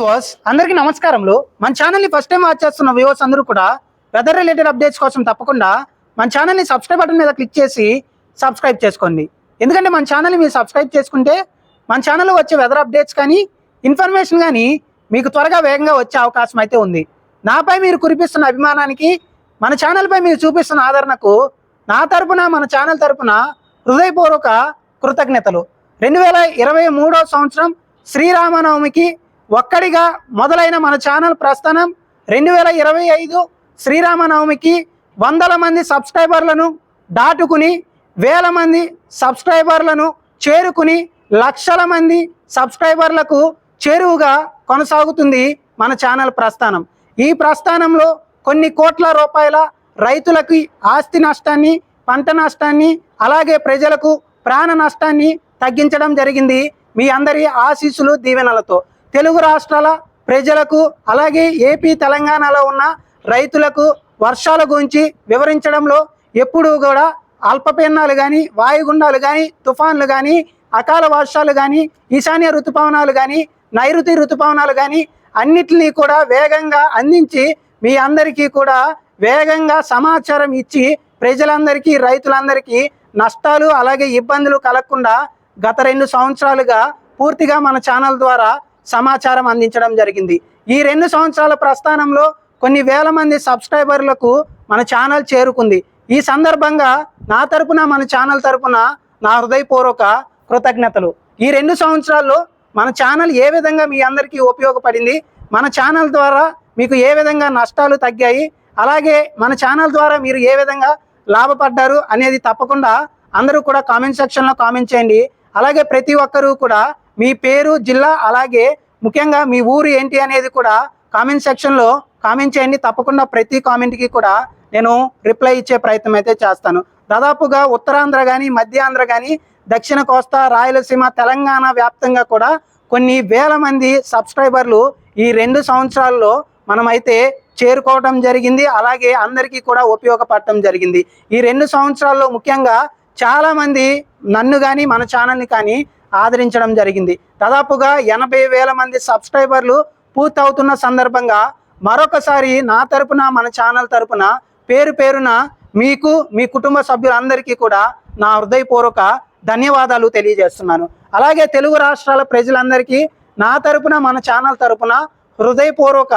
Viewers అందరికీ నమస్కారములు. మన ఛానల్ని ఫస్ట్ టైం వాచ్ చేస్తున్న వ్యూవర్స్ అందరూ కూడా వెదర్ రిలేటెడ్ అప్డేట్స్ కోసం తప్పకుండా మన ఛానల్ని సబ్స్క్రైబ్ బటన్ మీద క్లిక్ చేసి సబ్స్క్రైబ్ చేసుకోండి. ఎందుకంటే మన ఛానల్ని మీరు సబ్స్క్రైబ్ చేసుకుంటే మన ఛానల్లో వచ్చే వెదర్ అప్డేట్స్ కానీ ఇన్ఫర్మేషన్ కానీ మీకు త్వరగా వేగంగా వచ్చే అవకాశం అయితే ఉంది. నాపై మీరు కురిపిస్తున్న అభిమానానికి మన ఛానల్పై మీరు చూపిస్తున్న ఆదరణకు నా తరపున మన ఛానల్ తరపున హృదయపూర్వక కృతజ్ఞతలు. రెండు వేల ఇరవై మూడో సంవత్సరం శ్రీరామనవమికి ఒక్కడిగా మొదలైన మన ఛానల్ ప్రస్థానం రెండు వేల ఇరవై ఐదు శ్రీరామనవమికి వందల మంది సబ్స్క్రైబర్లను దాటుకుని వేల మంది సబ్స్క్రైబర్లను చేరుకుని లక్షల మంది సబ్స్క్రైబర్లకు చేరువుగా కొనసాగుతుంది మన ఛానల్ ప్రస్థానం. ఈ ప్రస్థానంలో కొన్ని కోట్ల రూపాయల రైతులకి ఆస్తి నష్టాన్ని పంట నష్టాన్ని అలాగే ప్రజలకు ప్రాణ నష్టాన్ని తగ్గించడం జరిగింది. మీ అందరి ఆశీస్సులు దీవెనలతో. తెలుగు రాష్ట్రాల ప్రజలకు అలాగే ఏపీ తెలంగాణలో ఉన్న రైతులకు వర్షాల గురించి వివరించడంలో ఎప్పుడూ కూడా అల్పపీడనాలు కానీ వాయుగుండాలు కానీ తుఫాన్లు కానీ అకాల వర్షాలు కానీ ఈశాన్య ఋతుపవనాలు కానీ నైరుతి ఋతుపవనాలు కానీ అన్నిటినీ కూడా వేగంగా అందించి మీ అందరికీ కూడా వేగంగా సమాచారం ఇచ్చి ప్రజలందరికీ రైతులందరికీ నష్టాలు అలాగే ఇబ్బందులు కలగకుండా గత రెండు సంవత్సరాలుగా పూర్తిగా మన ఛానల్ ద్వారా సమాచారం అందించడం జరిగింది. ఈ రెండు సంవత్సరాల ప్రస్థానంలో కొన్ని వేల మంది సబ్స్క్రైబర్లకు మన ఛానల్ చేరుకుంది. ఈ సందర్భంగా నా తరపున మన ఛానల్ తరపున నా హృదయపూర్వక కృతజ్ఞతలు. ఈ రెండు సంవత్సరాల్లో మన ఛానల్ ఏ విధంగా మీ అందరికీ ఉపయోగపడింది మన ఛానల్ ద్వారా మీకు ఏ విధంగా నష్టాలు తగ్గాయి అలాగే మన ఛానల్ ద్వారా మీరు ఏ విధంగా లాభపడ్డారు అనేది తప్పకుండా అందరూ కూడా కామెంట్ సెక్షన్లో కామెంట్ చేయండి. అలాగే ప్రతి ఒక్కరూ కూడా మీ పేరు జిల్లా అలాగే ముఖ్యంగా మీ ఊరు ఏంటి అనేది కూడా కామెంట్ సెక్షన్లో కామెంట్ చేయండి. తప్పకుండా ప్రతి కామెంట్కి కూడా నేను రిప్లై ఇచ్చే ప్రయత్నం అయితే చేస్తాను. దాదాపుగా ఉత్తరాంధ్ర కానీ మధ్యాంధ్ర కానీ దక్షిణ కోస్తా రాయలసీమ తెలంగాణ వ్యాప్తంగా కూడా కొన్ని వేల మంది సబ్స్క్రైబర్లు ఈ రెండు సంవత్సరాల్లో మనమైతే చేరుకోవడం జరిగింది. అలాగే అందరికీ కూడా ఉపయోగపడటం జరిగింది. ఈ రెండు సంవత్సరాల్లో ముఖ్యంగా చాలామంది నన్ను కానీ మన ఛానల్ని కానీ ఆదరించడం జరిగింది. దాదాపుగా ఎనభై వేల మంది సబ్స్క్రైబర్లు పూర్తవుతున్న సందర్భంగా మరొకసారి నా తరపున మన ఛానల్ తరపున పేరు పేరున మీకు మీ కుటుంబ సభ్యులందరికీ కూడా నా హృదయపూర్వక ధన్యవాదాలు తెలియజేస్తున్నాను. అలాగే తెలుగు రాష్ట్రాల ప్రజలందరికీ నా తరపున మన ఛానల్ తరపున హృదయపూర్వక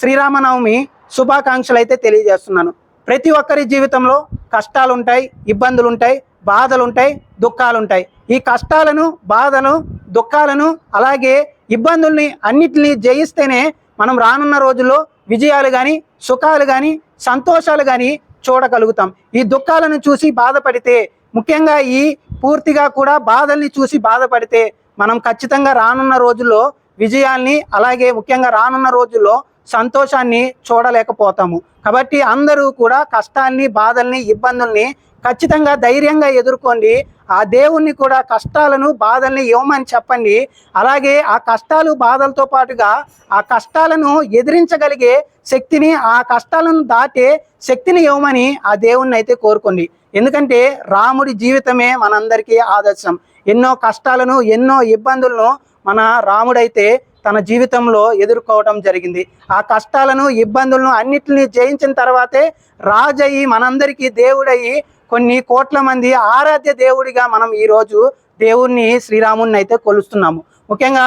శ్రీరామనవమి శుభాకాంక్షలు అయితే తెలియజేస్తున్నాను. ప్రతి ఒక్కరి జీవితంలో కష్టాలుంటాయి ఇబ్బందులుంటాయి ఇబ్బందులు ఉంటాయి బాధలు ఉంటాయి దుఃఖాలు ఉంటాయి ఈ కష్టాలను బాధను దుఃఖాలను అలాగే ఇబ్బందుల్ని అన్నిటినీ జయిస్తేనే మనం రానున్న రోజుల్లో విజయాలు కానీ సుఖాలు కానీ సంతోషాలు కానీ చూడగలుగుతాం. ఈ దుఃఖాలను చూసి బాధపడితే ముఖ్యంగా ఈ పూర్తిగా కూడా బాధల్ని చూసి బాధపడితే మనం ఖచ్చితంగా రానున్న రోజుల్లో విజయాల్ని అలాగే ముఖ్యంగా రానున్న రోజుల్లో సంతోషాన్ని చూడలేకపోతాము. కాబట్టి అందరూ కూడా కష్టాల్ని బాధల్ని ఇబ్బందుల్ని ఖచ్చితంగా ధైర్యంగా ఎదుర్కోండి. ఆ దేవుణ్ణి కూడా కష్టాలను బాధల్ని ఇవ్వమని చెప్పండి. అలాగే ఆ కష్టాలు బాధలతో పాటుగా ఆ కష్టాలను ఎదిరించగలిగే శక్తిని ఆ కష్టాలను దాటే శక్తిని ఇవ్వమని ఆ దేవుణ్ణి అయితే కోరుకోండి. ఎందుకంటే రాముడి జీవితమే మనందరికీ ఆదర్శం. ఎన్నో కష్టాలను ఎన్నో ఇబ్బందులను మన రాముడైతే తన జీవితంలో ఎదుర్కోవడం జరిగింది. ఆ కష్టాలను ఇబ్బందులను అన్నిటిని జయించిన తర్వాతే రాజయ్యి మనందరికీ దేవుడయ్యి కొన్ని కోట్ల మంది ఆరాధ్య దేవుడిగా మనం ఈరోజు దేవుణ్ణి శ్రీరాముడిని అయితే కొలుస్తున్నాము. ముఖ్యంగా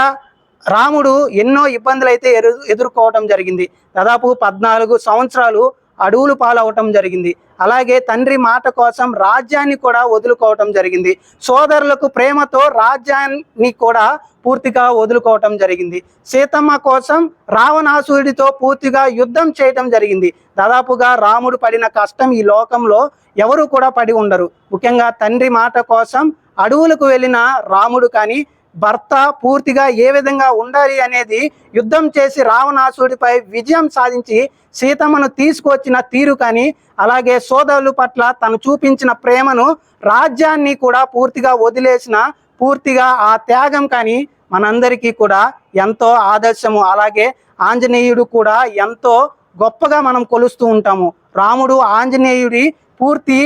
రాముడు ఎన్నో ఇబ్బందులు అయితే ఎదు ఎదుర్కోవటం జరిగింది. దాదాపు పద్నాలుగు సంవత్సరాలు అడవులు పాలవటం జరిగింది. అలాగే తండ్రి మాట కోసం రాజ్యాన్ని కూడా వదులుకోవటం జరిగింది. సోదరులకు ప్రేమతో రాజ్యాన్ని కూడా పూర్తిగా వదులుకోవటం జరిగింది. సీతమ్మ కోసం రావణాసురుడితో పూర్తిగా యుద్ధం చేయటం జరిగింది. దాదాపుగా రాముడు పడిన కష్టం ఈ లోకంలో ఎవరు కూడా పడి ఉండరు. ముఖ్యంగా తండ్రి మాట కోసం అడవులకు వెళ్ళిన రాముడు కానీ భర్త పూర్తిగా ఏ విధంగా ఉండాలి అనేది యుద్ధం చేసి రావణాసుడిపై విజయం సాధించి సీతమ్మను తీసుకొచ్చిన తీరు కానీ అలాగే సోదరుల పట్ల తను చూపించిన ప్రేమను రాజ్యాన్ని కూడా పూర్తిగా వదిలేసిన పూర్తిగా ఆ త్యాగం కానీ మనందరికీ కూడా ఎంతో ఆదర్శము. అలాగే ఆంజనేయుడు కూడా ఎంతో గొప్పగా మనం కొలుస్తూ ఉంటాము. రాముడు ఆంజనేయుడి పూర్తి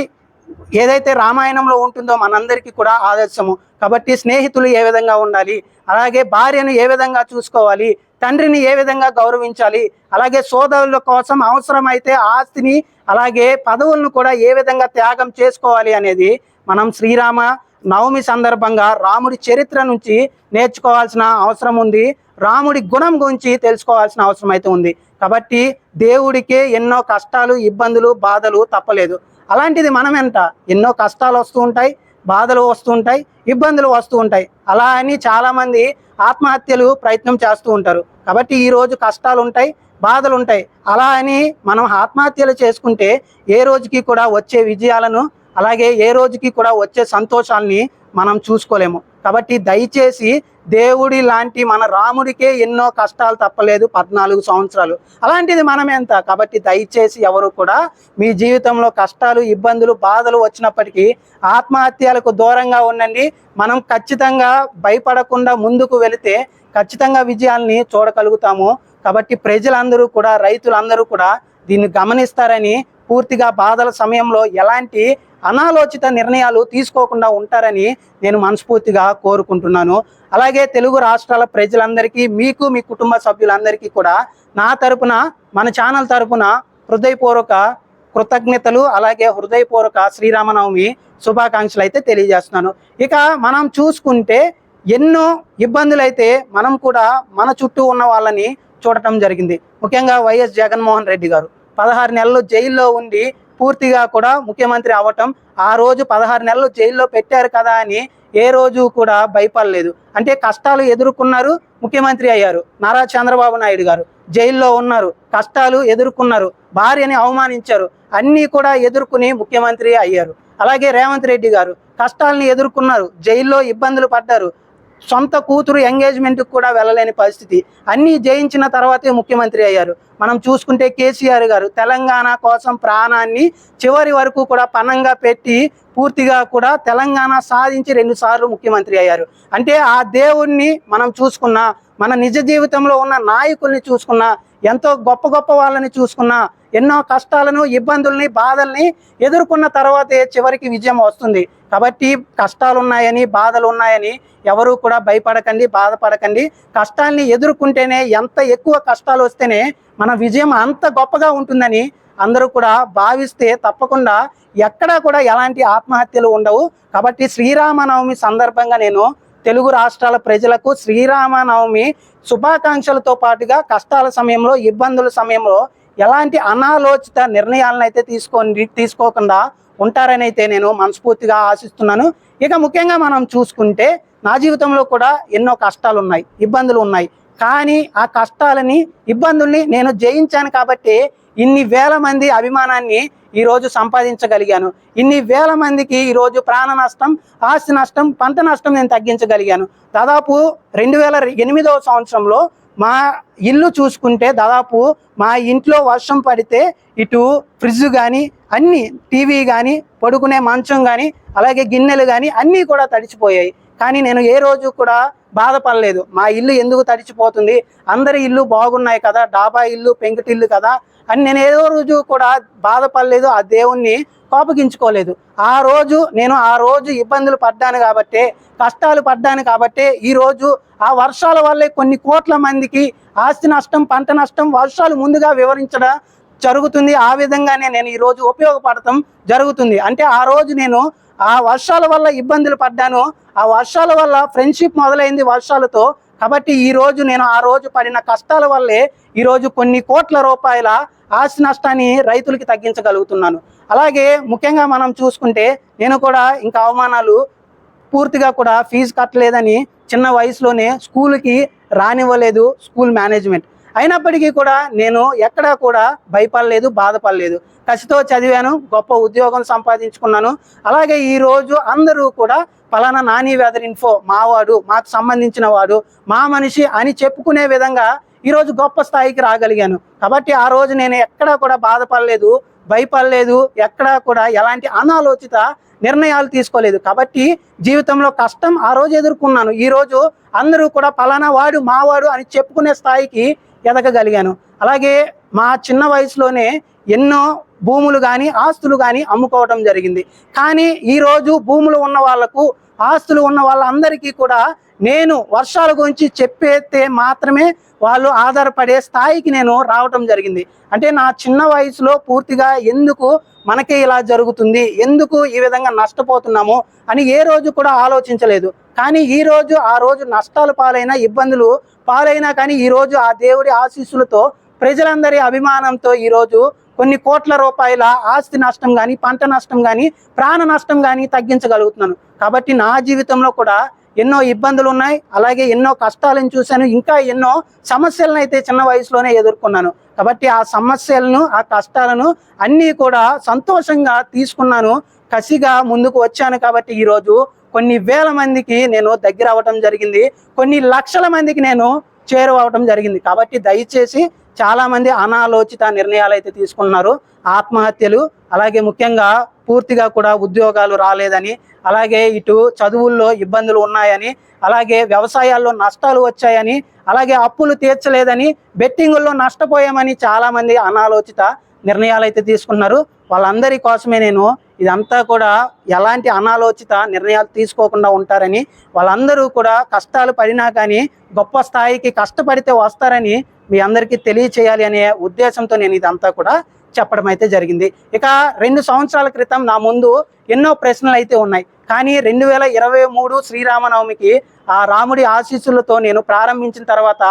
ఏదైతే రామాయణంలో ఉంటుందో మనందరికీ కూడా ఆదర్శము. కాబట్టి స్నేహితులు ఏ విధంగా ఉండాలి అలాగే భార్యను ఏ విధంగా చూసుకోవాలి తండ్రిని ఏ విధంగా గౌరవించాలి అలాగే సోదరుల కోసం అవసరమైతే ఆస్తిని అలాగే పదవులను కూడా ఏ విధంగా త్యాగం చేసుకోవాలి అనేది మనం శ్రీరామ నవమి సందర్భంగా రాముడి చరిత్ర నుంచి నేర్చుకోవాల్సిన అవసరం ఉంది. రాముడి గుణం గురించి తెలుసుకోవాల్సిన అవసరం అయితే ఉంది. కాబట్టి దేవుడికే ఎన్నో కష్టాలు ఇబ్బందులు బాధలు తప్పలేదు. అలాంటిది మనం ఎంత? ఎన్నో కష్టాలు వస్తూ ఉంటాయి బాధలు వస్తూ ఉంటాయి ఇబ్బందులు వస్తూ ఉంటాయి. అలా అని చాలామంది ఆత్మహత్యలు ప్రయత్నం చేస్తూ ఉంటారు. కాబట్టి ఈ రోజు కష్టాలు ఉంటాయి బాధలు ఉంటాయి. అలా అని మనం ఆత్మహత్యలు చేసుకుంటే ఏ రోజుకి కూడా వచ్చే విజయాలను అలాగే ఏ రోజుకి కూడా వచ్చే సంతోషాలని మనం చూసుకోలేము. కాబట్టి దయచేసి దేవుడి లాంటి మన రాముడికే ఎన్నో కష్టాలు తప్పలేదు పద్నాలుగు సంవత్సరాలు. అలాంటిది మనం ఎంత? కాబట్టి దయచేసి ఎవరు కూడా మీ జీవితంలో కష్టాలు ఇబ్బందులు బాధలు వచ్చినప్పటికీ ఆత్మహత్యలకు దూరంగా ఉండండి. మనం ఖచ్చితంగా భయపడకుండా ముందుకు వెళితే ఖచ్చితంగా విజయాల్ని చూడగలుగుతాము. కాబట్టి ప్రజలందరూ కూడా రైతులందరూ కూడా దీన్ని గమనిస్తారని పూర్తిగా బాధల సమయంలో ఎలాంటి అనాలోచిత నిర్ణయాలు తీసుకోకుండా ఉంటారని నేను మనస్ఫూర్తిగా కోరుకుంటున్నాను. అలాగే తెలుగు రాష్ట్రాల ప్రజలందరికీ మీకు మీ కుటుంబ సభ్యులందరికీ కూడా నా తరపున మన ఛానల్ తరపున హృదయపూర్వక కృతజ్ఞతలు అలాగే హృదయపూర్వక శ్రీరామనవమి శుభాకాంక్షలు అయితే తెలియజేస్తున్నాను. ఇక మనం చూసుకుంటే ఎన్నో ఇబ్బందులు అయితే మనం కూడా మన చుట్టూ ఉన్న వాళ్ళని చూడటం జరిగింది. ముఖ్యంగా వైఎస్ జగన్మోహన్ రెడ్డి గారు. పదహారు నెలలు జైల్లో ఉండి పూర్తిగా కూడా ముఖ్యమంత్రి అవ్వటం ఆ రోజు పదహారు నెలలు జైల్లో పెట్టారు కదా అని ఏ రోజు కూడా భయపడలేదు. అంటే కష్టాలు ఎదుర్కొన్నారు ముఖ్యమంత్రి అయ్యారు. నారా చంద్రబాబు నాయుడు గారు జైల్లో ఉన్నారు. కష్టాలు ఎదుర్కొన్నారు. భార్యని అవమానించారు. అన్నీ కూడా ఎదుర్కొని ముఖ్యమంత్రి అయ్యారు. అలాగే రేవంత్ రెడ్డి గారు కష్టాలని ఎదుర్కొన్నారు. జైల్లో ఇబ్బందులు పడ్డారు. సొంత కూతురు ఎంగేజ్మెంట్కి కూడా వెళ్ళలేని పరిస్థితి. అన్నీ జయించిన తర్వాతే ముఖ్యమంత్రి అయ్యారు. మనం చూసుకుంటే కేసీఆర్ గారు తెలంగాణ కోసం ప్రాణాన్ని చివరి వరకు కూడా పణంగా పెట్టి పూర్తిగా కూడా తెలంగాణ సాధించి రెండుసార్లు ముఖ్యమంత్రి అయ్యారు. అంటే ఆ దేవుణ్ణి మనం చూసుకున్నా మన నిజ జీవితంలో ఉన్న నాయకుల్ని చూసుకున్నా ఎంతో గొప్ప గొప్ప వాళ్ళని చూసుకున్నా ఎన్నో కష్టాలను ఇబ్బందుల్ని బాధల్ని ఎదుర్కొన్న తర్వాతే చివరికి విజయం వస్తుంది. కాబట్టి కష్టాలు ఉన్నాయని బాధలు ఉన్నాయని ఎవరు కూడా భయపడకండి బాధపడకండి. కష్టాల్ని ఎదుర్కొంటేనే ఎంత ఎక్కువ కష్టాలు వస్తేనే మన విజయం అంత గొప్పగా ఉంటుందని అందరూ కూడా భావిస్తే తప్పకుండా ఎక్కడా కూడా ఎలాంటి ఆత్మహత్యలు ఉండవు. కాబట్టి శ్రీరామనవమి సందర్భంగా నేను తెలుగు రాష్ట్రాల ప్రజలకు శ్రీరామనవమి శుభాకాంక్షలతో పాటుగా కష్టాల సమయంలో ఇబ్బందుల సమయంలో ఎలాంటి అనాలోచిత నిర్ణయాలను అయితే తీసుకొని తీసుకోకుండా ఉంటారని అయితే నేను మనస్ఫూర్తిగా ఆశిస్తున్నాను. ఇక ముఖ్యంగా మనం చూసుకుంటే నా జీవితంలో కూడా ఎన్నో కష్టాలు ఉన్నాయి ఇబ్బందులు ఉన్నాయి. కానీ ఆ కష్టాలని ఇబ్బందుల్ని నేను జయించాను కాబట్టి ఇన్ని వేల మంది అభిమానాన్ని ఈరోజు సంపాదించగలిగాను. ఇన్ని వేల మందికి ఈరోజు ప్రాణ నష్టం ఆస్తి నష్టం పంట నష్టం నేను తగ్గించగలిగాను. దాదాపు రెండు వేల ఎనిమిదవ సంవత్సరంలో మా ఇల్లు చూసుకుంటే దాదాపు మా ఇంట్లో వర్షం పడితే ఇటు ఫ్రిడ్జ్ కానీ అన్ని టీవీ కానీ పడుకునే మంచం కానీ అలాగే గిన్నెలు కానీ అన్నీ కూడా తడిచిపోయాయి. కానీ నేను ఏ రోజు కూడా బాధపడలేదు. మా ఇల్లు ఎందుకు తడిచిపోతుంది? అందరి ఇల్లు బాగున్నాయి కదా డాబా ఇల్లు పెంకుటిల్లు కదా అని నేను ఏదో రోజు కూడా బాధపడలేదు ఆ దేవుణ్ణి కోపగించుకోలేదు. ఆ రోజు నేను ఆ రోజు ఇబ్బందులు పడ్డాను కాబట్టి కష్టాలు పడ్డాను కాబట్టి ఈ రోజు ఆ వర్షాల వల్లే కొన్ని కోట్ల మందికి ఆస్తి నష్టం పంట నష్టం వర్షాలు ముందుగా వివరించడం జరుగుతుంది. ఆ విధంగానే నేను ఈరోజు ఉపయోగపడటం జరుగుతుంది. అంటే ఆ రోజు నేను ఆ వర్షాల వల్ల ఇబ్బందులు పడ్డాను. ఆ వర్షాల వల్ల ఫ్రెండ్షిప్ మొదలైంది వర్షాలతో. కాబట్టి ఈ రోజు నేను ఆ రోజు పడిన కష్టాల వల్లే ఈరోజు కొన్ని కోట్ల రూపాయల ఆస్తి నష్టాన్ని రైతులకి తగ్గించగలుగుతున్నాను. అలాగే ముఖ్యంగా మనం చూసుకుంటే నేను కూడా ఇంకా అవమానాలు పూర్తిగా కూడా ఫీజు కట్టలేదని చిన్న వయసులోనే స్కూల్కి రానివ్వలేదు స్కూల్ మేనేజ్మెంట్. అయినప్పటికీ కూడా నేను ఎక్కడా కూడా భయపడలేదు బాధపడలేదు. కసితో చదివాను గొప్ప ఉద్యోగం సంపాదించుకున్నాను. అలాగే ఈ రోజు అందరూ కూడా పలానా నాని వెదర్ ఇన్ఫో మావాడు మాకు సంబంధించిన వాడు మా మనిషి అని చెప్పుకునే విధంగా ఈరోజు గొప్ప స్థాయికి రాగలిగాను. కాబట్టి ఆ రోజు నేను ఎక్కడా కూడా బాధపడలేదు భయపడలేదు ఎక్కడా కూడా ఎలాంటి అనాలోచిత నిర్ణయాలు తీసుకోలేదు. కాబట్టి జీవితంలో కష్టం ఆ రోజు ఎదుర్కొన్నాను. ఈ రోజు అందరూ కూడా పలానా వాడు మావాడు అని చెప్పుకునే స్థాయికి ఎదగగలిగాను. అలాగే మా చిన్న వయసులోనే ఎన్నో భూములు కానీ ఆస్తులు కానీ అమ్ముకోవడం జరిగింది. కానీ ఈ రోజు భూములు ఉన్న వాళ్ళకు ఆస్తులు ఉన్న వాళ్ళందరికీ కూడా నేను వర్షాల గురించి చెప్పేస్తే మాత్రమే వాళ్ళు ఆధారపడే స్థాయికి నేను రావటం జరిగింది. అంటే నా చిన్న వయసులో పూర్తిగా ఎందుకు మనకే ఇలా జరుగుతుంది ఎందుకు ఈ విధంగా నష్టపోతున్నాము అని ఏ రోజు కూడా ఆలోచించలేదు. కానీ ఈ రోజు ఆ రోజు నష్టాలు పాలైన ఇబ్బందులు పాలైనా కానీ ఈ రోజు ఆ దేవుడి ఆశీస్సులతో ప్రజలందరి అభిమానంతో ఈరోజు కొన్ని కోట్ల రూపాయల ఆస్తి నష్టం కానీ పంట నష్టం కానీ ప్రాణ నష్టం కానీ తగ్గించగలుగుతున్నాను. కాబట్టి నా జీవితంలో కూడా ఎన్నో ఇబ్బందులు ఉన్నాయి. అలాగే ఎన్నో కష్టాలను చూశాను. ఇంకా ఎన్నో సమస్యలను అయితే చిన్న వయసులోనే ఎదుర్కొన్నాను. కాబట్టి ఆ సమస్యలను ఆ కష్టాలను అన్నీ కూడా సంతోషంగా తీసుకున్నాను. కసిగా ముందుకు వచ్చాను కాబట్టి ఈరోజు కొన్ని వేల మందికి నేను దగ్గర అవ్వటం జరిగింది. కొన్ని లక్షల మందికి నేను చేరువవటం జరిగింది. కాబట్టి దయచేసి చాలామంది అనాలోచిత నిర్ణయాలు అయితే తీసుకున్నారు ఆత్మహత్యలు అలాగే ముఖ్యంగా పూర్తిగా కూడా ఉద్యోగాలు రాలేదని అలాగే ఇటు చదువుల్లో ఇబ్బందులు ఉన్నాయని అలాగే వ్యవసాయాల్లో నష్టాలు వచ్చాయని అలాగే అప్పులు తీర్చలేదని బెట్టింగుల్లో నష్టపోయామని చాలామంది అనాలోచిత నిర్ణయాలు అయితే తీసుకున్నారు వాళ్ళందరి కోసమే నేను ఇదంతా కూడా ఎలాంటి అనాలోచిత నిర్ణయాలు తీసుకోకుండా ఉంటారని వాళ్ళందరూ కూడా కష్టాలు పడినా కానీ గొప్ప స్థాయికి కష్టపడితే వస్తారని మీ అందరికీ తెలియచేయాలి అనే ఉద్దేశంతో నేను ఇదంతా కూడా చెప్పడం అయితే జరిగింది. ఇక రెండు సంవత్సరాల క్రితం నా ముందు ఎన్నో ప్రశ్నలు అయితే ఉన్నాయి. కానీ రెండు వేల ఇరవై మూడు శ్రీరామనవమికి ఆ రాముడి ఆశీస్సులతో నేను ప్రారంభించిన తర్వాత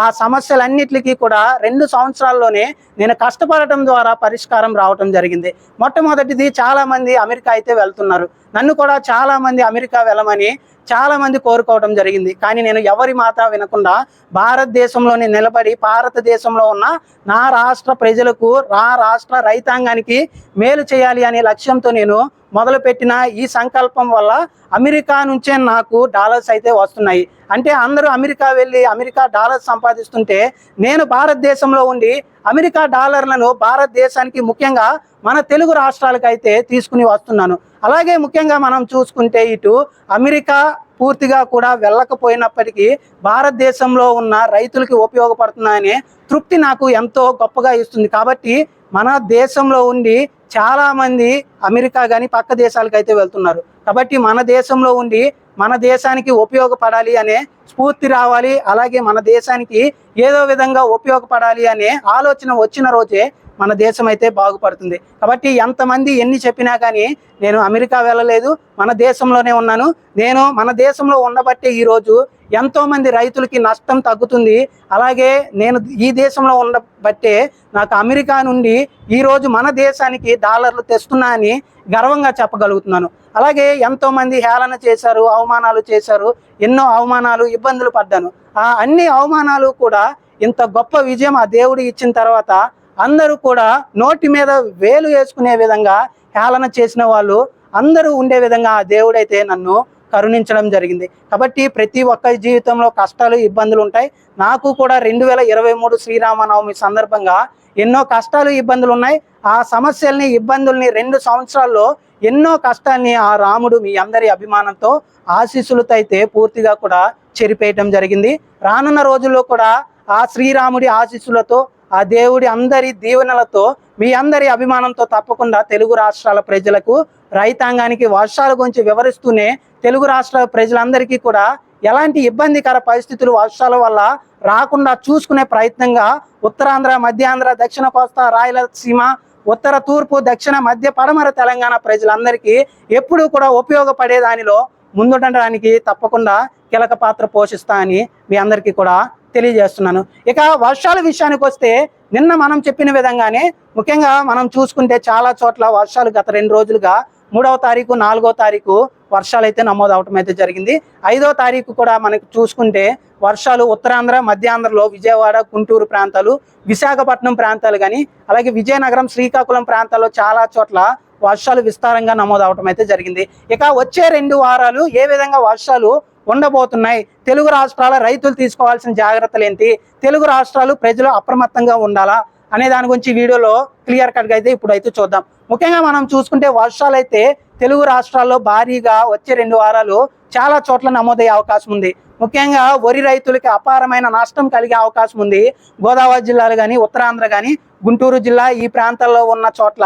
ఆ సమస్యలన్నిటికీ కూడా రెండు సంవత్సరాల్లోనే నేను కష్టపడటం ద్వారా పరిష్కారం రావటం జరిగింది. మొట్టమొదటిది చాలామంది అమెరికా అయితే వెళ్తున్నారు. నన్ను కూడా చాలామంది అమెరికా వెళ్ళమని చాలామంది కోరుకోవడం జరిగింది. కానీ నేను ఎవరి మాట వినకుండా భారతదేశంలోని నిలబడి భారతదేశంలో ఉన్న నా రాష్ట్ర ప్రజలకు నా రాష్ట్ర రైతాంగానికి మేలు చేయాలి అనే లక్ష్యంతో నేను మొదలుపెట్టిన ఈ సంకల్పం వల్ల అమెరికా నుంచే నాకు డాలర్స్ అయితే వస్తున్నాయి. అంటే అందరూ అమెరికా వెళ్ళి అమెరికా డాలర్స్ సంపాదిస్తుంటే నేను భారతదేశంలో ఉండి అమెరికా డాలర్లను భారతదేశానికి ముఖ్యంగా మన తెలుగు రాష్ట్రాలకు అయితే తీసుకుని వస్తున్నాను. అలాగే ముఖ్యంగా మనం చూసుకుంటే ఇటు అమెరికా పూర్తిగా కూడా వెళ్ళకపోయినప్పటికీ భారతదేశంలో ఉన్న రైతులకి ఉపయోగపడుతున్నాయనే తృప్తి నాకు ఎంతో గొప్పగా ఇస్తుంది. కాబట్టి మన దేశంలో ఉండి చాలామంది అమెరికా కానీ పక్క దేశాలకు అయితే వెళ్తున్నారు. కాబట్టి మన దేశంలో ఉండి మన దేశానికి ఉపయోగపడాలి అనే స్ఫూర్తి రావాలి. అలాగే మన దేశానికి ఏదో విధంగా ఉపయోగపడాలి అనే ఆలోచన వచ్చిన రోజే మన దేశం అయితే బాగుపడుతుంది. కాబట్టి ఎంతమంది ఎన్ని చెప్పినా కానీ నేను అమెరికా వెళ్ళలేదు మన దేశంలోనే ఉన్నాను. నేను మన దేశంలో ఉండబట్టే ఈరోజు ఎంతోమంది రైతులకి నష్టం తగ్గుతుంది. అలాగే నేను ఈ దేశంలో ఉండబట్టే నాకు అమెరికా నుండి ఈరోజు మన దేశానికి డాలర్లు తెస్తున్నా అని గర్వంగా చెప్పగలుగుతున్నాను. అలాగే ఎంతోమంది హేళన చేశారు అవమానాలు చేశారు ఎన్నో అవమానాలు ఇబ్బందులు పడ్డాను. ఆ అన్ని అవమానాలు కూడా ఇంత గొప్ప విజయం ఆ దేవుడు ఇచ్చిన తర్వాత అందరూ కూడా నోటి మీద వేలు వేసుకునే విధంగా హేళన చేసిన వాళ్ళు అందరూ ఉండే విధంగా ఆ దేవుడైతే నన్ను కరుణించడం జరిగింది. కాబట్టి ప్రతి ఒక్కరి జీవితంలో కష్టాలు ఇబ్బందులు ఉంటాయి. నాకు కూడా రెండు వేల ఇరవై మూడు శ్రీరామనవమి సందర్భంగా ఎన్నో కష్టాలు ఇబ్బందులు ఉన్నాయి. ఆ సమస్యల్ని ఇబ్బందుల్ని రెండు సంవత్సరాల్లో ఎన్నో కష్టాల్ని ఆ రాముడు మీ అందరి అభిమానంతో ఆశీస్సులతో అయితే పూర్తిగా కూడా చెరిపేయటం జరిగింది. రానున్న రోజుల్లో కూడా ఆ శ్రీరాముడి ఆశీస్సులతో ఆ దేవుడి అందరి దీవెనలతో మీ అందరి అభిమానంతో తప్పకుండా తెలుగు రాష్ట్రాల ప్రజలకు రైతాంగానికి వర్షాల గురించి వివరిస్తూనే తెలుగు రాష్ట్రాల ప్రజలందరికీ కూడా ఎలాంటి ఇబ్బందికర పరిస్థితులు వర్షాల వల్ల రాకుండా చూసుకునే ప్రయత్నంగా ఉత్తరాంధ్ర మధ్యాంధ్ర దక్షిణ కోస్తా రాయలసీమ ఉత్తర తూర్పు దక్షిణ మధ్య పడమర తెలంగాణ ప్రజలందరికీ ఎప్పుడూ కూడా ఉపయోగపడే దానిలో ముందుండడానికి తప్పకుండా కీలక పాత్ర పోషిస్తా అని మీ అందరికీ కూడా తెలియజేస్తున్నాను. ఇక వర్షాల విషయానికి వస్తే నిన్న మనం చెప్పిన విధంగానే ముఖ్యంగా మనం చూసుకుంటే చాలా చోట్ల వర్షాలు గత రెండు రోజులుగా మూడవ తారీఖు నాలుగో తారీఖు వర్షాలు అయితే నమోదు అవటం అయితే జరిగింది. ఐదో తారీఖు కూడా మనకు చూసుకుంటే వర్షాలు ఉత్తరాంధ్ర మధ్యాంధ్రలో విజయవాడ గుంటూరు ప్రాంతాలు విశాఖపట్నం ప్రాంతాలు కానీ అలాగే విజయనగరం శ్రీకాకుళం ప్రాంతాల్లో చాలా చోట్ల వర్షాలు విస్తారంగా నమోదు అవటం అయితే జరిగింది. ఇక వచ్చే రెండు వారాలు ఏ విధంగా వర్షాలు ఉండబోతున్నాయి. తెలుగు రాష్ట్రాల రైతులు తీసుకోవాల్సిన జాగ్రత్తలు ఏంటి? తెలుగు రాష్ట్రాలు ప్రజలు అప్రమత్తంగా ఉండాలా? అనే దాని గురించి వీడియోలో క్లియర్ కట్గా అయితే ఇప్పుడు అయితే చూద్దాం. ముఖ్యంగా మనం చూసుకుంటే వర్షాలు అయితే తెలుగు రాష్ట్రాల్లో భారీగా వచ్చే రెండు వారాలు చాలా చోట్ల నమోదయ్యే అవకాశం ఉంది. ముఖ్యంగా వరి రైతులకి అపారమైన నష్టం కలిగే అవకాశం ఉంది. గోదావరి జిల్లాలు కానీ ఉత్తరాంధ్ర కానీ గుంటూరు జిల్లా ఈ ప్రాంతాల్లో ఉన్న చోట్ల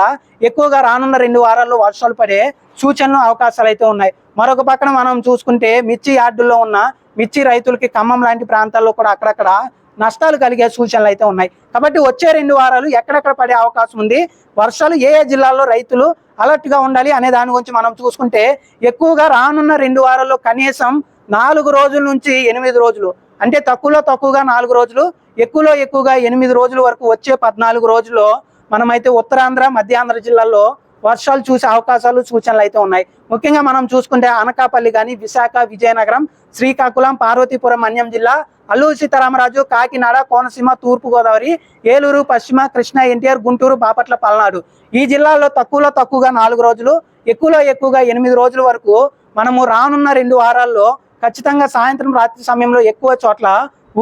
ఎక్కువగా రానున్న రెండు వారాల్లో వర్షాలు పడే సూచనలు అవకాశాలు అయితే ఉన్నాయి. మరొక పక్కన మనం చూసుకుంటే మిర్చి యార్డుల్లో ఉన్న మిర్చి రైతులకి ఖమ్మం లాంటి ప్రాంతాల్లో కూడా అక్కడక్కడ నష్టాలు కలిగే సూచనలు అయితే ఉన్నాయి. కాబట్టి వచ్చే రెండు వారాలు ఎక్కడెక్కడ పడే అవకాశం ఉంది? వర్షాలు ఏ ఏ జిల్లాల్లో రైతులు అలర్ట్గా ఉండాలి అనే దాని గురించి మనం చూసుకుంటే ఎక్కువగా రానున్న రెండు వారాల్లో కనీసం నాలుగు రోజుల నుంచి ఎనిమిది రోజులు అంటే తక్కువలో తక్కువగా నాలుగు రోజులు ఎక్కువలో ఎక్కువగా ఎనిమిది రోజుల వరకు వచ్చే పద్నాలుగు రోజుల్లో మనమైతే ఉత్తరాంధ్ర మధ్యాంధ్ర జిల్లాల్లో వర్షాలు చూసే అవకాశాలు సూచనలు అయితే ఉన్నాయి. ముఖ్యంగా మనం చూసుకుంటే అనకాపల్లి కానీ విశాఖ విజయనగరం శ్రీకాకుళం పార్వతీపురం అన్యం జిల్లా అల్లూరు సీతారామరాజు కాకినాడ కోనసీమ తూర్పుగోదావరి ఏలూరు పశ్చిమ కృష్ణా ఎన్టీఆర్ గుంటూరు బాపట్ల పల్నాడు. ఈ జిల్లాల్లో తక్కువలో తక్కువగా నాలుగు రోజులు ఎక్కువలో ఎక్కువగా ఎనిమిది రోజుల వరకు మనము రానున్న రెండు వారాల్లో ఖచ్చితంగా సాయంత్రం రాత్రి సమయంలో ఎక్కువ చోట్ల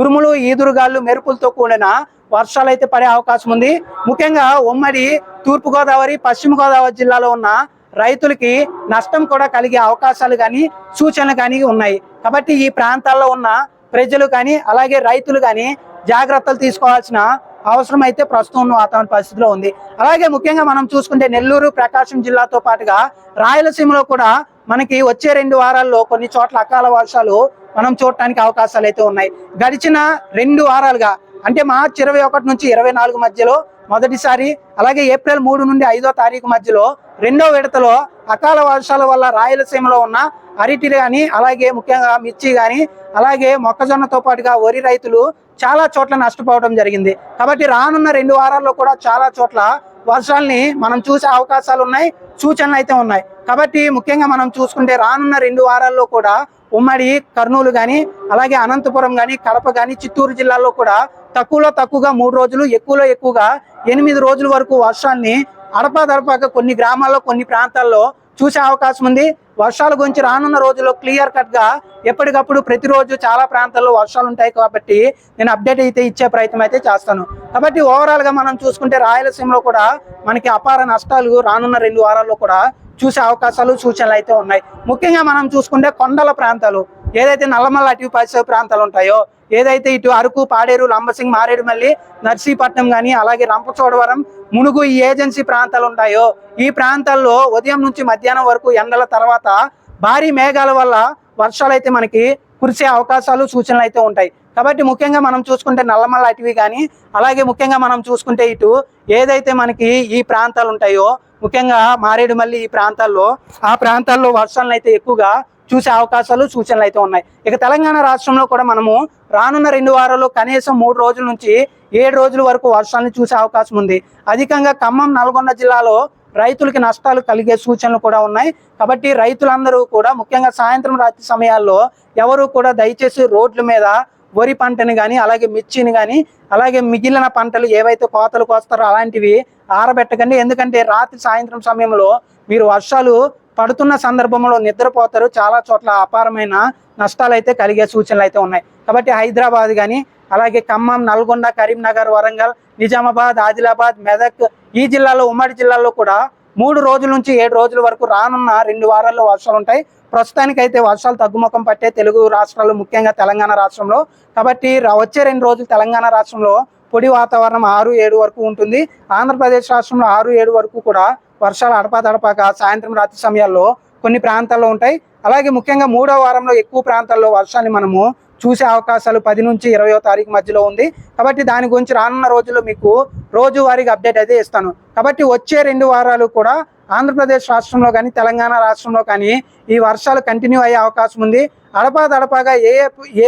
ఉరుములు ఈదురుగాళ్ళు మెరుపులతో కూడిన వర్షాలు అయితే పడే అవకాశం ఉంది. ముఖ్యంగా ఉమ్మడి తూర్పుగోదావరి పశ్చిమ గోదావరి జిల్లాలో ఉన్న రైతులకి నష్టం కూడా కలిగే అవకాశాలు కానీ సూచనలు కానీ ఉన్నాయి. కాబట్టి ఈ ప్రాంతాల్లో ఉన్న ప్రజలు కానీ అలాగే రైతులు కానీ జాగ్రత్తలు తీసుకోవాల్సిన అవసరం అయితే ప్రస్తుతం ఉన్న వాతావరణ పరిస్థితిలో ఉంది. అలాగే ముఖ్యంగా మనం చూసుకుంటే నెల్లూరు ప్రకాశం జిల్లాతో పాటుగా రాయలసీమలో కూడా మనకి వచ్చే రెండు వారాల్లో కొన్ని చోట్ల అకాల వర్షాలు మనం చూడటానికి అవకాశాలు అయితే ఉన్నాయి. గడిచిన రెండు వారాలుగా అంటే మార్చి ఇరవై ఒకటి నుంచి ఇరవై నాలుగు మధ్యలో మొదటిసారి అలాగే ఏప్రిల్ మూడు నుండి ఐదో తారీఖు మధ్యలో రెండో విడతలో అకాల వర్షాల వల్ల రాయలసీమలో ఉన్న అరిటిలు కానీ అలాగే ముఖ్యంగా మిర్చి కానీ అలాగే మొక్కజొన్నతో పాటుగా వరి రైతులు చాలా చోట్ల నష్టపోవడం జరిగింది. కాబట్టి రానున్న రెండు వారాల్లో కూడా చాలా చోట్ల వర్షాల్ని మనం చూసే అవకాశాలు ఉన్నాయి సూచనలు అయితే ఉన్నాయి. కాబట్టి ముఖ్యంగా మనం చూసుకుంటే రానున్న రెండు వారాల్లో కూడా ఉమ్మడి కర్నూలు కానీ అలాగే అనంతపురం కానీ కడప కానీ చిత్తూరు జిల్లాల్లో కూడా తక్కువలో తక్కువగా మూడు రోజులు ఎక్కువలో ఎక్కువగా ఎనిమిది రోజుల వరకు వర్షాన్ని అడపాదడపాక కొన్ని గ్రామాల్లో కొన్ని ప్రాంతాల్లో చూసే అవకాశం ఉంది. వర్షాల గురించి రానున్న రోజుల్లో క్లియర్ కట్గా ఎప్పటికప్పుడు ప్రతిరోజు చాలా ప్రాంతాల్లో వర్షాలు ఉంటాయి కాబట్టి నేను అప్డేట్ అయితే ఇచ్చే ప్రయత్నం అయితే చేస్తాను. కాబట్టి ఓవరాల్గా మనం చూసుకుంటే రాయలసీమలో కూడా మనకి అపార నష్టాలు రానున్న రెండు వారాల్లో కూడా చూసే అవకాశాలు సూచనలు అయితే ఉన్నాయి. ముఖ్యంగా మనం చూసుకుంటే కొండల ప్రాంతాలు. ఏదైతే నల్లమల్ల అటవీ పరిసర ప్రాంతాలు ఉంటాయో ఏదైతే ఇటు అరకు పాడేరు లంబసింగ్ మారేడుమల్లి నర్సీపట్నం కానీ అలాగే రంపచోడవరం మునుగు ఈ ఏజెన్సీ ప్రాంతాలు ఉంటాయో ఈ ప్రాంతాల్లో ఉదయం నుంచి మధ్యాహ్నం వరకు ఎండల తర్వాత భారీ మేఘాల వల్ల వర్షాలు అయితే మనకి కురిసే అవకాశాలు సూచనలు అయితే ఉంటాయి. కాబట్టి ముఖ్యంగా మనం చూసుకుంటే నల్లమల్ల అటవీ కానీ అలాగే ముఖ్యంగా మనం చూసుకుంటే ఇటు ఏదైతే మనకి ఈ ప్రాంతాలు ఉంటాయో ముఖ్యంగా మారేడుమల్లి ఈ ప్రాంతాల్లో ఆ ప్రాంతాల్లో వర్షాలను అయితే ఎక్కువగా చూసే అవకాశాలు సూచనలు అయితే ఉన్నాయి. ఇక తెలంగాణ రాష్ట్రంలో కూడా మనము రానున్న రెండు వారాల్లో కనీసం మూడు రోజుల నుంచి ఏడు రోజుల వరకు వర్షాలను చూసే అవకాశం ఉంది. అధికంగా ఖమ్మం నల్గొండ జిల్లాలో రైతులకి నష్టాలు కలిగే సూచనలు కూడా ఉన్నాయి. కాబట్టి రైతులందరూ కూడా ముఖ్యంగా సాయంత్రం రాత్రి సమయాల్లో ఎవరు కూడా దయచేసి రోడ్ల మీద వరి పంటని కానీ అలాగే మిర్చిని కానీ అలాగే మిగిలిన పంటలు ఏవైతే కోతలు కోస్తారో అలాంటివి ఆరబెట్టకండి. ఎందుకంటే రాత్రి సాయంత్రం సమయంలో మీరు వర్షాలు పడుతున్న సందర్భంలో నిద్రపోతారు. చాలా చోట్ల అపారమైన నష్టాలు అయితే కలిగే సూచనలు అయితే ఉన్నాయి. కాబట్టి హైదరాబాద్ కానీ అలాగే ఖమ్మం నల్గొండ కరీంనగర్ వరంగల్ నిజామాబాద్ ఆదిలాబాద్ మెదక్ ఈ జిల్లాలో ఉమ్మడి జిల్లాలో కూడా మూడు రోజుల నుంచి ఏడు రోజుల వరకు రానున్న రెండు వారాల్లో వర్షాలు ఉంటాయి. ప్రస్తుతానికి అయితే వర్షాలు తగ్గుముఖం పట్టే తెలుగు రాష్ట్రాలు ముఖ్యంగా తెలంగాణ రాష్ట్రంలో. కాబట్టి వచ్చే రెండు రోజులు తెలంగాణ రాష్ట్రంలో పొడి వాతావరణం ఆరు ఏడు వరకు ఉంటుంది. ఆంధ్రప్రదేశ్ రాష్ట్రంలో ఆరు ఏడు వరకు కూడా వర్షాలు అడపాదడపాక సాయంత్రం రాత్రి సమయాల్లో కొన్ని ప్రాంతాల్లో ఉంటాయి. అలాగే ముఖ్యంగా మూడో వారంలో ఎక్కువ ప్రాంతాల్లో వర్షాన్ని మనము చూసే అవకాశాలు పది నుంచి ఇరవయో తారీఖు మధ్యలో ఉంది. కాబట్టి దాని గురించి రానున్న రోజుల్లో మీకు రోజువారీగా అప్డేట్ అయితే ఇస్తాను. కాబట్టి వచ్చే రెండు వారాలు కూడా ఆంధ్రప్రదేశ్ రాష్ట్రంలో కానీ తెలంగాణ రాష్ట్రంలో కానీ ఈ వర్షాలు కంటిన్యూ అయ్యే అవకాశం ఉంది. అడపాదడపాగా ఏ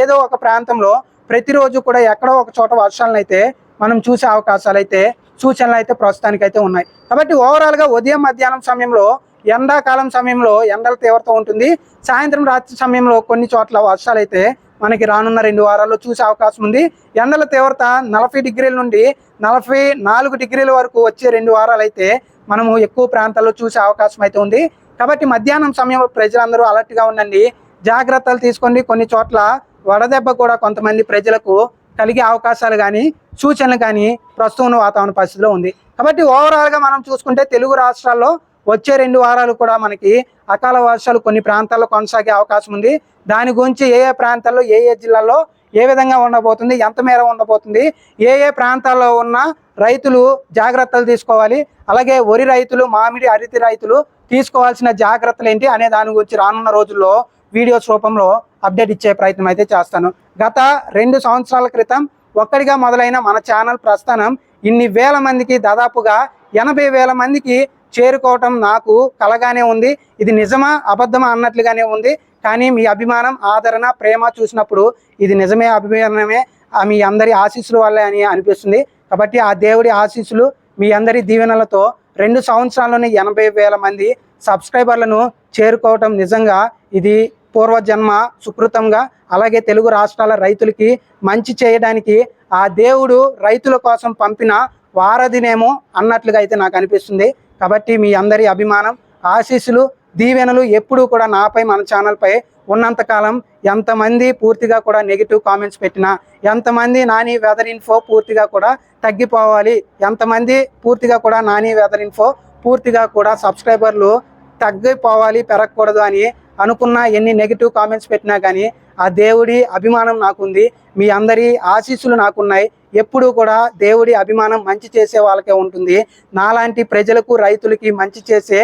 ఏదో ఒక ప్రాంతంలో ప్రతిరోజు కూడా ఎక్కడో ఒక చోట వర్షాలను అయితే మనం చూసే అవకాశాలు అయితే సూచనలు అయితే ప్రస్తుతానికి అయితే ఉన్నాయి. కాబట్టి ఓవరాల్గా ఉదయం మధ్యాహ్నం సమయంలో ఎండాకాలం సమయంలో ఎండల తీవ్రత ఉంటుంది. సాయంత్రం రాత్రి సమయంలో కొన్ని చోట్ల వర్షాలు అయితే మనకి రానున్న రెండు వారాల్లో చూసే అవకాశం ఉంది. ఎండల తీవ్రత నలభై డిగ్రీల నుండి నలభై నాలుగు డిగ్రీల వరకు వచ్చే రెండు వారాలు అయితే మనము ఎక్కువ ప్రాంతాల్లో చూసే అవకాశం అయితే ఉంది. కాబట్టి మధ్యాహ్నం సమయంలో ప్రజలందరూ అలర్ట్గా ఉండండి. జాగ్రత్తలు తీసుకోండి. కొన్ని చోట్ల వడదెబ్బ కూడా కొంతమంది ప్రజలకు కలిగే అవకాశాలు కానీ సూచనలు కానీ ప్రస్తుతం ఉన్న వాతావరణ పరిస్థితిలో ఉంది. కాబట్టి ఓవరాల్గా మనం చూసుకుంటే తెలుగు రాష్ట్రాల్లో వచ్చే రెండు వారాలు కూడా మనకి అకాల వర్షాలు కొన్ని ప్రాంతాల్లో కొనసాగే అవకాశం ఉంది. దాని గురించి ఏ ఏ ప్రాంతాల్లో ఏ ఏ జిల్లాల్లో ఏ విధంగా ఉండబోతుంది ఎంత మేర ఉండబోతుంది ఏ ఏ ప్రాంతాల్లో ఉన్న రైతులు జాగ్రత్తలు తీసుకోవాలి అలాగే వరి రైతులు మామిడి అరటి రైతులు తీసుకోవాల్సిన జాగ్రత్తలు ఏంటి అనే దాని గురించి రానున్న రోజుల్లో వీడియోస్ రూపంలో అప్డేట్ ఇచ్చే ప్రయత్నం అయితే చేస్తాను. గత రెండు సంవత్సరాల క్రితం ఒక్కడిగా మొదలైన మన ఛానల్ ప్రస్థానం ఇన్ని వేల మందికి దాదాపుగా ఎనభై వేల మందికి చేరుకోవటం నాకు కలగానే ఉంది. ఇది నిజమా అబద్ధమా అన్నట్లుగానే ఉంది. కానీ మీ అభిమానం ఆదరణ ప్రేమ చూసినప్పుడు ఇది నిజమే అభిమానమే మీ అందరి ఆశీస్సుల వల్లే అని అనిపిస్తుంది. కాబట్టి ఆ దేవుడి ఆశీస్సులు మీ అందరి దీవెనలతో రెండు సంవత్సరాల్లోనే ఎనభై వేల మంది సబ్స్క్రైబర్లను చేరుకోవటం నిజంగా ఇది పూర్వజన్మ సుకృతంగా అలాగే తెలుగు రాష్ట్రాల రైతులకి మంచి చేయడానికి ఆ దేవుడు రైతుల కోసం పంపిన వారధినేమో అన్నట్లుగా అయితే నాకు అనిపిస్తుంది. కాబట్టి మీ అందరి అభిమానం ఆశీస్సులు దీవెనలు ఎప్పుడూ కూడా నాపై మన ఛానల్పై ఉన్నంతకాలం ఎంతమంది పూర్తిగా కూడా నెగిటివ్ కామెంట్స్ పెట్టినా ఎంతమంది నాని వెదర్ ఇన్ఫో పూర్తిగా కూడా తగ్గిపోవాలి ఎంతమంది పూర్తిగా కూడా నాని వెదర్ ఇన్ఫో పూర్తిగా కూడా సబ్స్క్రైబర్లు తగ్గిపోవాలి పెరగకూడదు అని అనుకున్న ఎన్ని నెగిటివ్ కామెంట్స్ పెట్టినా కానీ ఆ దేవుడి అభిమానం నాకుంది. మీ అందరి ఆశీస్సులు నాకున్నాయి. ఎప్పుడూ కూడా దేవుడి అభిమానం మంచి చేసే వాళ్ళకే ఉంటుంది. నాలాంటి ప్రజలకు రైతులకి మంచి చేసే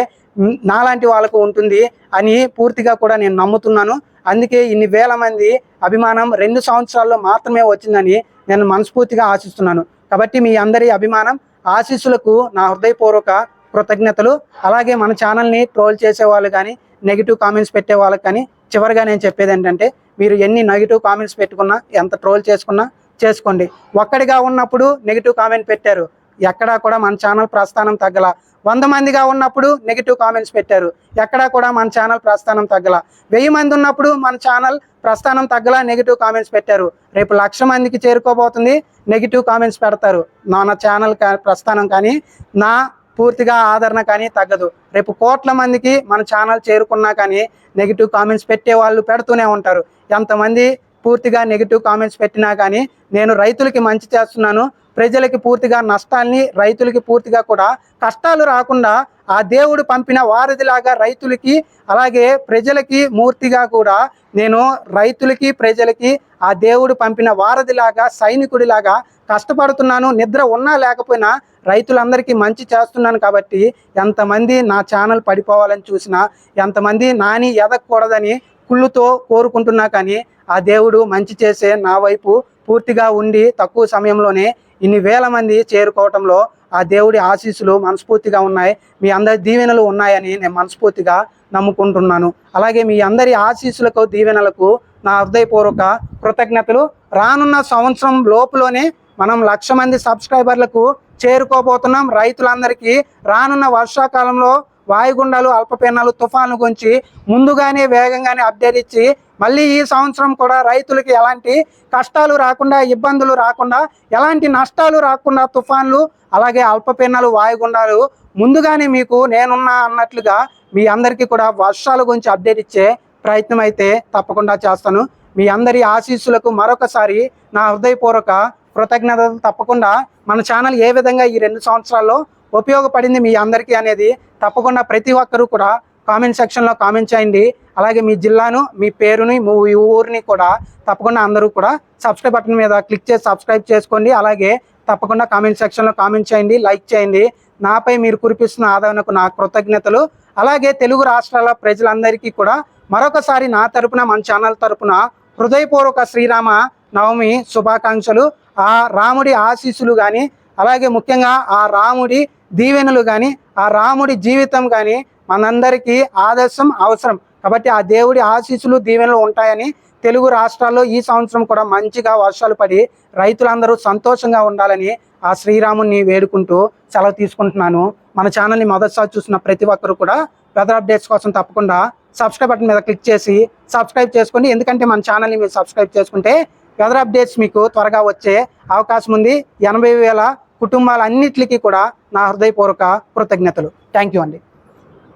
నాలాంటి వాళ్ళకు ఉంటుంది అని పూర్తిగా కూడా నేను నమ్ముతున్నాను. అందుకే ఇన్ని వేల మంది అభిమానం రెండు సంవత్సరాల్లో మాత్రమే వచ్చిందని నేను మనస్ఫూర్తిగా ఆశిస్తున్నాను. కాబట్టి మీ అందరి అభిమానం ఆశీస్సులకు నా హృదయపూర్వక కృతజ్ఞతలు. అలాగే మన ఛానల్ని ట్రోల్ చేసే వాళ్ళు కానీ నెగిటివ్ కామెంట్స్ పెట్టే వాళ్ళకి కానీ చివరిగా నేను చెప్పేది ఏంటంటే మీరు ఎన్ని నెగిటివ్ కామెంట్స్ పెట్టుకున్నా ఎంత ట్రోల్ చేసుకున్నా చేసుకోండి. ఒక్కడిగా ఉన్నప్పుడు నెగిటివ్ కామెంట్ పెట్టారు. ఎక్కడా కూడా మన ఛానల్ ప్రస్థానం తగ్గల. వంద మందిగా ఉన్నప్పుడు నెగిటివ్ కామెంట్స్ పెట్టారు. ఎక్కడా కూడా మన ఛానల్ ప్రస్థానం తగ్గల. వెయ్యి మంది ఉన్నప్పుడు మన ఛానల్ ప్రస్థానం తగ్గల నెగిటివ్ కామెంట్స్ పెట్టారు. రేపు లక్ష మందికి చేరుకోబోతుంది నెగిటివ్ కామెంట్స్ పెడతారు. నా ఛానల్ కా- ప్రస్థానం కానీ నా పూర్తిగా ఆదరణ కానీ తగ్గదు. రేపు కోట్ల మందికి మన ఛానల్ చేరుకున్నా కానీ నెగిటివ్ కామెంట్స్ పెట్టే వాళ్ళు పెడుతూనే ఉంటారు. ఎంతమంది పూర్తిగా నెగిటివ్ కామెంట్స్ పెట్టినా కానీ నేను రైతులకి మంచి చేస్తున్నాను. ప్రజలకి పూర్తిగా నష్టాల్ని రైతులకి పూర్తిగా కూడా కష్టాలు రాకుండా ఆ దేవుడు పంపిన వారధిలాగా రైతులకి అలాగే ప్రజలకి మూర్తిగా కూడా నేను రైతులకి ప్రజలకి ఆ దేవుడు పంపిన వారధిలాగా సైనికుడిలాగా కష్టపడుతున్నాను నిద్ర ఉన్నా లేకపోయినా రైతులందరికీ మంచి చేస్తున్నాను కాబట్టి ఎంతమంది నా ఛానల్ పడిపోవాలని చూసినా ఎంతమంది నాని ఎదగకూడదని కుళ్ళుతో కోరుకుంటున్నా కానీ ఆ దేవుడు మంచి చేసే నా వైపు పూర్తిగా ఉండి తక్కువ సమయంలోనే ఇన్ని వేల మంది చేరుకోవటంలో ఆ దేవుడి ఆశీస్సులు మనస్ఫూర్తిగా ఉన్నాయి. మీ అందరి దీవెనలు ఉన్నాయని నేను మనస్ఫూర్తిగా నమ్ముకుంటున్నాను. అలాగే మీ అందరి ఆశీస్సులకు దీవెనలకు నా హృదయపూర్వక కృతజ్ఞతలు. రానున్న సంవత్సరం లోపులోనే మనం లక్ష మంది సబ్స్క్రైబర్లకు చేరుకోబోతున్నాం. రైతులందరికీ రానున్న వర్షాకాలంలో వాయుగుండాలు అల్పపీనాలు తుఫాను గురించి ముందుగానే వేగంగానే అప్డేట్ ఇచ్చి మళ్ళీ ఈ సంవత్సరం కూడా రైతులకి ఎలాంటి కష్టాలు రాకుండా ఇబ్బందులు రాకుండా ఎలాంటి నష్టాలు రాకుండా తుఫాన్లు అలాగే అల్పపీనాలు వాయుగుండాలు ముందుగానే మీకు నేనున్నా అన్నట్లుగా మీ అందరికీ కూడా వర్షాల గురించి అప్డేట్ ఇచ్చే ప్రయత్నం అయితే తప్పకుండా చేస్తాను. మీ అందరి ఆశీస్సులకు మరొకసారి నా హృదయపూర్వక కృతజ్ఞతలు తప్పకుండా. మన ఛానల్ ఏ విధంగా ఈ రెండు సంవత్సరాల్లో ఉపయోగపడింది మీ అందరికీ అనేది తప్పకుండా ప్రతి ఒక్కరూ కూడా కామెంట్ సెక్షన్లో కామెంట్ చేయండి. అలాగే మీ జిల్లాను మీ పేరుని మీ ఊరిని కూడా తప్పకుండా అందరూ కూడా సబ్స్క్రైబ్ బటన్ మీద క్లిక్ చేసి సబ్స్క్రైబ్ చేసుకోండి. అలాగే తప్పకుండా కామెంట్ సెక్షన్లో కామెంట్ చేయండి లైక్ చేయండి. నాపై మీరు కురిపిస్తున్న ఆదరణకు నా కృతజ్ఞతలు. అలాగే తెలుగు రాష్ట్రాల ప్రజలందరికీ కూడా మరొకసారి నా తరపున మన ఛానల్ తరపున హృదయపూర్వక శ్రీరామ నవమి శుభాకాంక్షలు. ఆ రాముడి ఆశీస్సులు కానీ అలాగే ముఖ్యంగా ఆ రాముడి దీవెనలు కానీ ఆ రాముడి జీవితం కానీ మనందరికీ ఆదర్శం అవసరం. కాబట్టి ఆ దేవుడి ఆశీస్సులు దీవెనలు ఉంటాయని తెలుగు రాష్ట్రాల్లో ఈ సంవత్సరం కూడా మంచిగా వర్షాలు పడి రైతులందరూ సంతోషంగా ఉండాలని ఆ శ్రీరాముని వేడుకుంటూ సెలవు తీసుకుంటున్నాను. మన ఛానల్ని మొదటిసారి చూసిన ప్రతి ఒక్కరు కూడా వెదర్ అప్డేట్స్ కోసం తప్పకుండా సబ్స్క్రైబ్ బటన్ మీద క్లిక్ చేసి సబ్స్క్రైబ్ చేసుకోండి. ఎందుకంటే మన ఛానల్ని మీరు సబ్స్క్రైబ్ చేసుకుంటే వెదర్ అప్డేట్స్ మీకు త్వరగా వచ్చే అవకాశం ఉంది. ఎనభై వేల కుటుంబాలన్నిటికీ కూడా నా హృదయపూర్వక కృతజ్ఞతలు. థ్యాంక్ యూ అండి.